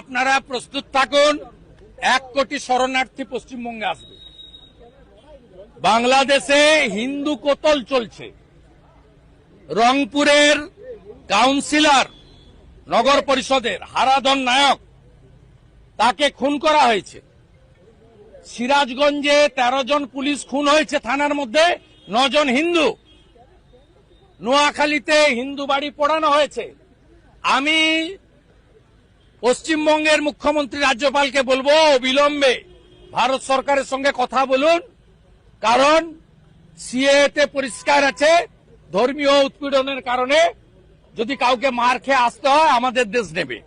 আপনারা প্রস্তুত থাকুন, এক কোটি শরণার্থী পশ্চিমবঙ্গে আসবে। বাংলাদেশে হিন্দু কোতল চলছে। রংপুরের কাউন্সিলর, নগর পরিষদের হারাধন নায়ক, তাকে খুন করা হয়েছে। সিরাজগঞ্জে তেরো জন পুলিশ খুন হয়েছে থানার মধ্যে নজন হিন্দু। নোয়াখালীতে হিন্দু বাড়ি পোড়ানো হয়েছে। আমি পশ্চিমবঙ্গের মুখ্যমন্ত্রী রাজ্যপালকে বলব অবিলম্বে ভারত সরকারের সঙ্গে কথা বলুন। কারণ সিএতে পরিষ্কার আছে, ধর্মীয় উৎপীড়নের কারণে যদি কাউকে মার খেয়ে আসতে হয়, আমাদের দেশ নেবে।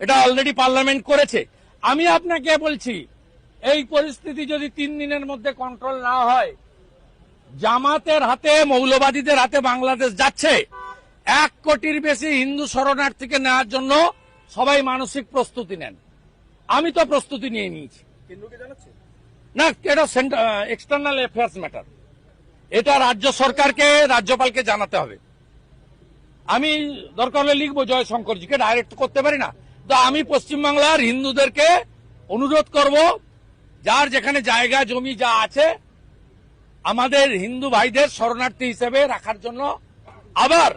এটা অলরেডি পার্লামেন্ট করেছে। আমি আপনাকে বলছি, এই পরিস্থিতি যদি তিন দিনের মধ্যে কন্ট্রোল না হয়, জামাতের হাতে, মৌলবাদীদের হাতে বাংলাদেশ যাচ্ছে। এক কোটির বেশি হিন্দু শরণার্থীকে নেওয়ার জন্য সবাই মানসিক প্রস্তুতি নেন। আমি তো প্রস্তুতি নিয়ে নিয়েছি। না এটা এক্সটার্নাল অ্যাফেয়ার্স ম্যাটার এটা রাজ্য সরকারকে রাজ্যপালকে জানাতে হবে। আমি দরকার হলে লিখব জয়শঙ্করজিকে ডাইরেক্ট করতে পারি না। তো আমি পশ্চিমবাংলার হিন্দুদেরকে অনুরোধ করব যার যেখানে জায়গা জমি যা আছে আমাদের হিন্দু ভাইদের শরণার্থী হিসেবে রাখার জন্য আবার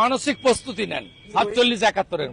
মানসিক প্রস্তুতি নেন। সাতচল্লিশ একাত্তরের